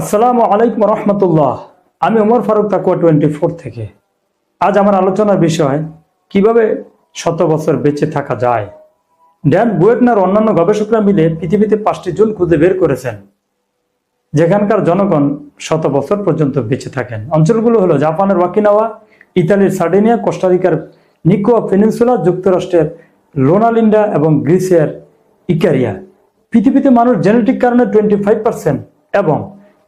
আসসালামু আলাইকুম রহমতুল্লাহ। আমি ওমর ফারুক তাকুয়া টোয়েন্টি ফোর থেকে। আজ আমার আলোচনার বিষয়, কীভাবে শত বছর বেঁচে থাকা যায়। ড্যান বুয়েটনার অন্যান্য গবেষকরা মিলে পৃথিবীতে পাঁচটি জুন খুঁজে বের করেছেন, যেখানকার জনগণ শত বছর পর্যন্ত বেঁচে থাকেন। অঞ্চলগুলো হলো জাপানের ওয়াকিনাওয়া, ইতালির সার্ডিনিয়া, কোস্টারিকার নিকো পেনিনসুলা, যুক্তরাষ্ট্রের লোনালিন্ডা এবং গ্রিসের ইকারিয়া। পৃথিবীতে মানুষ জেনেটিক কারণে টোয়েন্টি ফাইভ পার্সেন্ট এবং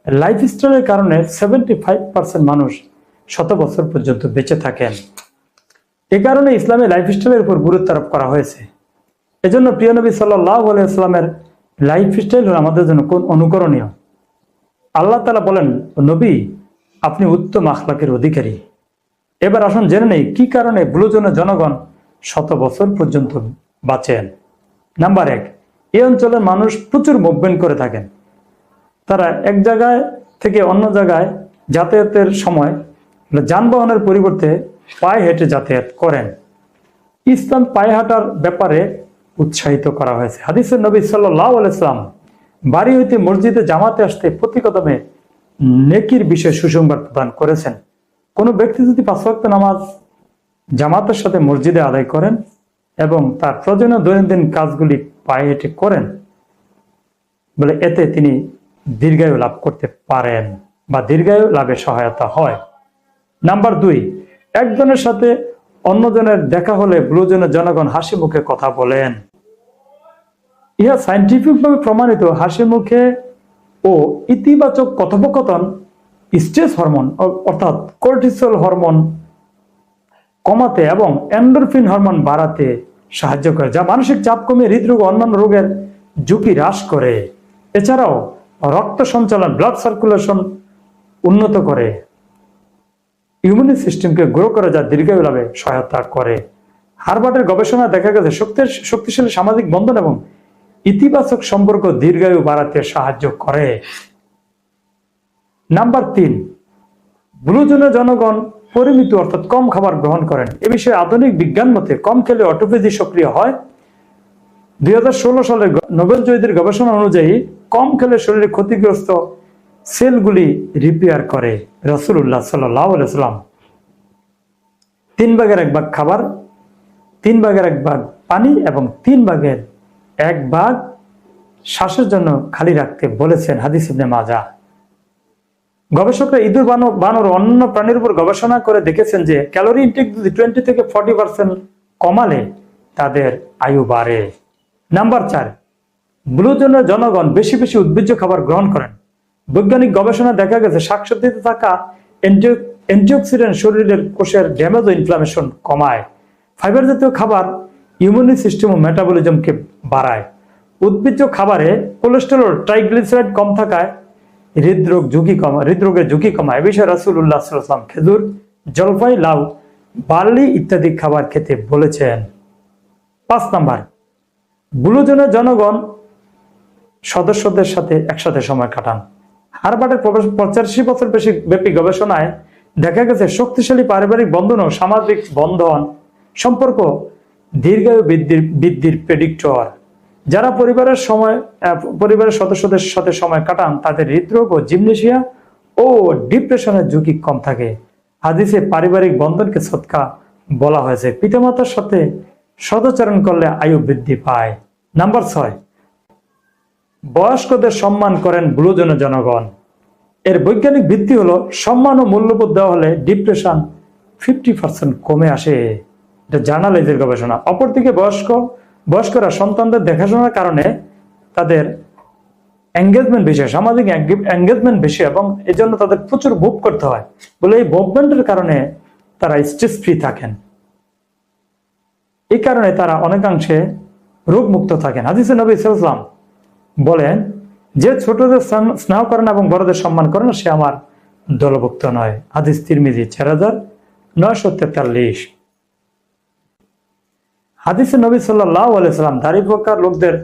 লাইফস্টাইলের কারণে সেভেন্টি ফাইভ পার্সেন্ট মানুষ শত বছর পর্যন্ত বেঁচে থাকেন। এ কারণে ইসলামে লাইফস্টাইলের উপর গুরুত্ব আরোপ করা হয়েছে। এজন্য প্রিয় নবী সাল্লাহ আলাইসলামের লাইফস্টাইল হল আমাদের জন্য কোন অনুকরণীয়? আল্লাহ তালা বলেন, নবী, আপনি উত্তম আখলাকের অধিকারী। এবার আসুন জেনে নেই, কি কারণে ব্লুজনের জনগণ শত বছর পর্যন্ত বাঁচেন? নাম্বার এক, এই অঞ্চলের মানুষ প্রচুর মুভমেন্ট করে থাকেন। তারা এক জায়গায় থেকে অন্য জায়গায় যাতায়াতের সময় যানবাহনের পরিবর্তে পায়ে হেঁটে যাতায়াত করেন। ইসলাম পায়ে হাঁটার ব্যাপারে উৎসাহিত করা হয়েছে। হাদিসের নবী সাল্লাহ বাড়ি হইতে মসজিদে জামাতে আসতে প্রতি কদমে নেকির বিষয়ে সুসংবাদ প্রদান করেছেন। কোনো ব্যক্তি যদি পাঁচ ওয়াক্ত নামাজ জামাতের সাথে মসজিদে আদায় করেন এবং তার প্রয়োজনীয় দৈনন্দিন কাজগুলি পায়ে হেঁটে করেন, বলে এতে তিনি দীর্ঘায়ু লাভ করতে পারেন বা দীর্ঘায়ু লাভে সহায়তা হয়। নাম্বার দুই, একজনের সাথে অন্যজনের দেখা হলে ব্লুজনের জনগণ হাসি মুখে কথা বলেন। ইহা সাইন্টিফিকভাবে প্রমাণিত হাসি মুখে ও ইতিবাচক কথোপকথন স্ট্রেস হরমোন অর্থাৎ কোর্টিসল হরমোন কমাতে এবং এন্ডোরফিন হরমোন বাড়াতে সাহায্য করে, যা মানসিক চাপ কমিয়ে হৃদরোগ অন্যান্য রোগের ঝুঁকি হ্রাস করে। এছাড়াও রক্ত সঞ্চালন ব্লাড সার্কুলেশন উন্নত করে। ইমিউনি সিস্টেমকে গ্রো করে যা দীর্ঘায়ু লাভে সহায়তা করে। হারবার্টের গবেষণায় দেখা গেছে শক্তি শক্তিশালী সামাজিক বন্ধন এবং ইতিবাচক সম্পর্ক দীর্ঘায়ু বাড়াতে সাহায্য করে। নাম্বার তিন ব্লুজনের জনগণ পরিমিত অর্থাৎ কম খাবার গ্রহণ করেন। এ বিষয়ে আধুনিক বিজ্ঞান মতে কম খেলে অটোপেজি সক্রিয় হয়। দুই হাজার ষোলো সালে নোবেল জয়ীদের গবেষণা অনুযায়ী কম খেলে শরীরে ক্ষতিগ্রস্ত সেলগুলি রিপেয়ার করে রসুল্লাহ সাল্লাম তিন ভাগের এক ভাগ খাবার, তিন ভাগের এক ভাগ পানি এবং তিন ভাগের এক ভাগ শ্বাসের জন্য খালি রাখতে বলেছেন হাদিস মাজা গবেষকরা ইঁদুর বানর বানর ও অন্যান্য প্রাণীর উপর গবেষণা করে দেখেছেন যে ক্যালোরি ইনটেক যদি টোয়েন্টি থেকে ফর্টি পার্সেন্ট কমালে তাদের আয়ু বাড়ে। নাম্বার চার ব্লুজনের জনগণ বেশি বেশি উদ্ভিজ্জ খাবার গ্রহণ করেন। বৈজ্ঞানিক গবেষণা দেখা গেছে, শাকসবজিতে থাকা অ্যান্টিঅক্সিডেন্ট শরীরের কোষের ড্যামেজ ও ইনফ্লামেশন কমায়। ফাইবার জাতীয় খাবার ইমিউনি সিস্টেম ও মেটাবলিজমকে বাড়ায়। উদ্ভিজ্জ খাবারে কোলেস্টেরল ট্রাইগ্লিসারাইড কম থাকায় হৃদরোগ ঝুঁকি কমা হৃদরোগের ঝুঁকি কমায়। বিষয়ে রাসুল্লাহ সাল্লাম খেজুর জলপাই লাউ, বার্লি ইত্যাদি খাবার খেতে বলেছেন। পাঁচ নাম্বার ব্লুজনের জনগণ সদস্যদের সাথে একসাথে সময় কাটান। হারবার্টের পঁচাশি বছর বেশি ব্যাপী গবেষণায় দেখা গেছে, শক্তিশালী পারিবারিক বন্ধন ও সামাজিক বন্ধন সম্পর্ক দীর্ঘায়ু বৃদ্ধির বৃদ্ধির প্রেডিক্টর যারা পরিবারের সময় পরিবারের সদস্যদের সাথে সময় কাটান, তাদের হৃদরোগ ও জিমনেশিয়া ও ডিপ্রেশনের ঝুঁকি কম থাকে। হাদিসে পারিবারিক বন্ধনকে সৎকা বলা হয়েছে। পিতামাতার সাথে সদাচরণ করলে আয়ু বৃদ্ধি পায়। নাম্বার ছয় বয়স্কদের সম্মান করেন ব্লুজন জনগণ। এর বৈজ্ঞানিক ভিত্তি হলো সম্মান ও মূল্যবোধ দেওয়া হলে ডিপ্রেশন ফিফটি পার্সেন্ট কমে আসে। এটা জার্নালাইজের গবেষণা। অপরদিকে বয়স্ক বয়স্করা সন্তানদের দেখাশোনার কারণে তাদের এঙ্গেজমেন্ট বেশি হয়, সামাজিক এঙ্গেজমেন্ট বেশি এবং এই জন্য তাদের প্রচুর ভোগ করতে হয় বলে এই মুভমেন্টের কারণে তারা স্ট্রেস ফ্রি থাকেন। এই কারণে তারা অনেকাংশে রোগমুক্ত থাকেন। হাদিসে নবী ইসলাম বলেন, যে ছোটদের স্নেহ করেন এবং বড়দের সম্মান করেন, সে আমার দলভুক্ত নয়। হাদিস তিরমিজি চার হাজার নয়শো তেতাল্লিশ। হাদিসে নবী সাল্লাহ আলাইসাল্লাম দাড়ি প্রকার লোকদের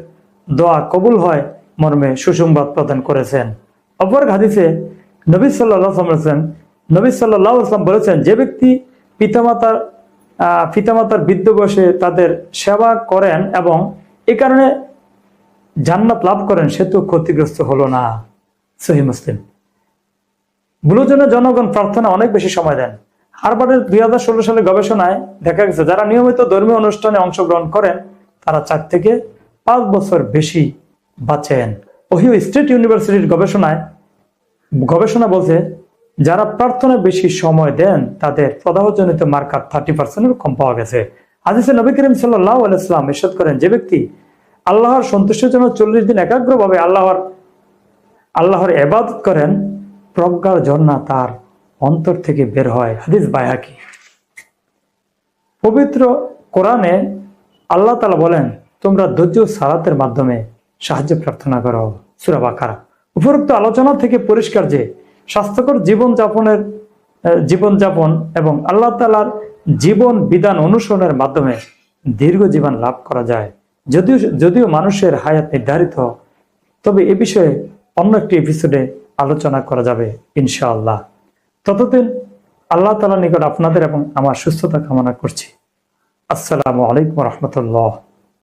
দোয়া কবুল হয়, মর্মে সুসংবাদ প্রদান করেছেন। অপর হাদিসে নবী সাল্লাহ বলেছেন, নবী সাল্লাহ বলেছেন, যে ব্যক্তি পিতামাতার পিতামাতার বৃদ্ধ বয়সে তাদের সেবা করেন এবং এ কারণে জান্নাত লাভ করেন, সে তো ক্ষতিগ্রস্ত হলো না। সহি মুসলিম। ব্লুর জন্য জনগণ প্রার্থনা অনেক বেশি সময় দেন। হারবার্ডের দুই হাজার ষোলো সালে গবেষণায় দেখা গেছে, যারা নিয়মিত ধর্মীয় অনুষ্ঠানে অংশগ্রহণ করেন, তারা চার থেকে পাঁচ বছর বেশি বাঁচেন। ওহিও স্টেট ইউনিভার্সিটির গবেষণায় গবেষণা বলছে, যারা প্রার্থনায় বেশি সময় দেন, তাদের প্রদাহজনিত মার্কার থার্টি পার্সেন্টের কম পাওয়া গেছে। হাদিসে নবী করিম সাল্লাহ আলাইসলাম ইরশাদ করেন, যে ব্যক্তি আল্লাহর সন্তুষ্টের জন্য চল্লিশ দিন একাগ্রভাবে আল্লাহর আল্লাহর এবাদত করেন, প্রজ্ঞার ঝর্ণা তার অন্তর থেকে বের হয়। হাদিস বায়াকি। পবিত্র কোরআনে আল্লাহ তালা বলেন, তোমরা ধৈর্য সালাতের মাধ্যমে সাহায্য প্রার্থনা করো। সুরা বাকারা। উপরোক্ত আলোচনা থেকে পরিষ্কার যে, স্বাস্থ্যকর জীবন যাপনের জীবন যাপন এবং আল্লাহ তালার জীবন বিধান অনুসরণের মাধ্যমে দীর্ঘ জীবন লাভ করা যায়। যদিও যদিও মানুষের হায়াত নির্ধারিত, তবে এ বিষয়ে অন্য একটি এপিসোডে আলোচনা করা যাবে, ইনশাআল্লাহ। ততদিন আল্লাহ তালা নিকট আপনাদের এবং আমার সুস্থতা কামনা করছি। আসসালামু আলাইকুম রহমতুল্লাহ।